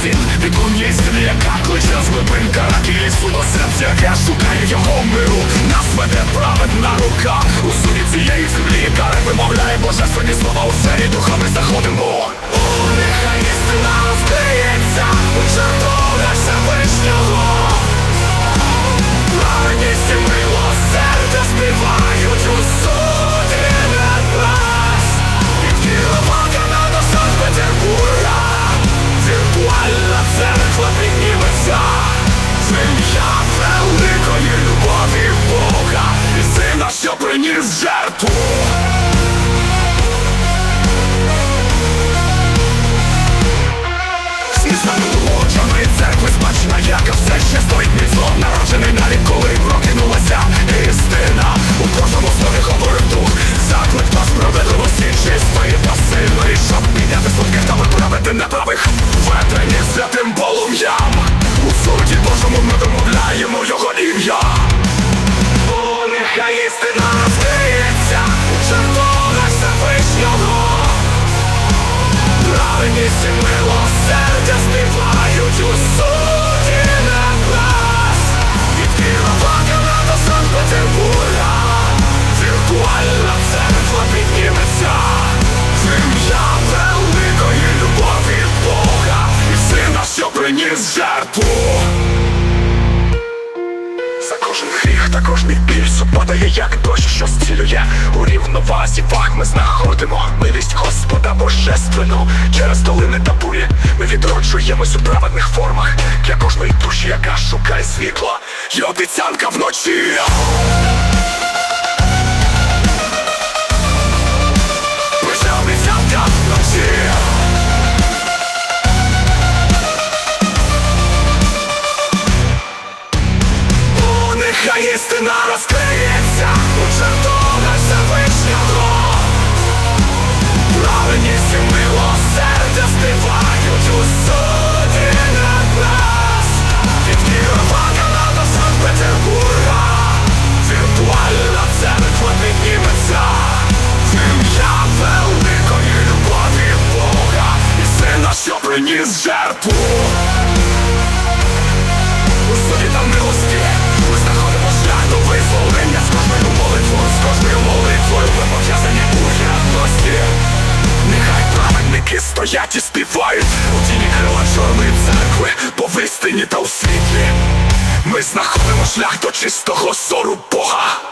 У Бігун істини, яка кличе з глибин караки лісу до серця, яке шукає його миру. Нас веде праведна рука. У суді цієї землі Каре вимовляє божественні слова у сфері. Духа ми заходимо Віртуальна церква підніметься Зим'я великої любові Бога. І сина, що приніс жертву та в неправих Ветрені святим полум'ям. У суді Божому кожний біль. Падає, як дощ, що зцілює. У рівновазі ваг ми знаходимо. Милість Господа Божественну Через долини та бурі. Ми відроджуємось у праведних формах. Для кожної душі, яка шукає світла, І обіцянка вночі О, нехай істина розкриється у чертогах Всевишнього Праведність і милосердя співають у суді над нас. Відкривака до Санкт-Петербурга Віртуальна церква підніметься. Ім'я великої любові Бога І сина, що приніс жертву стоять і співають У тіні крила чорної церкви По вистині та у світлі. Ми знаходимо шлях до чистого зору Бога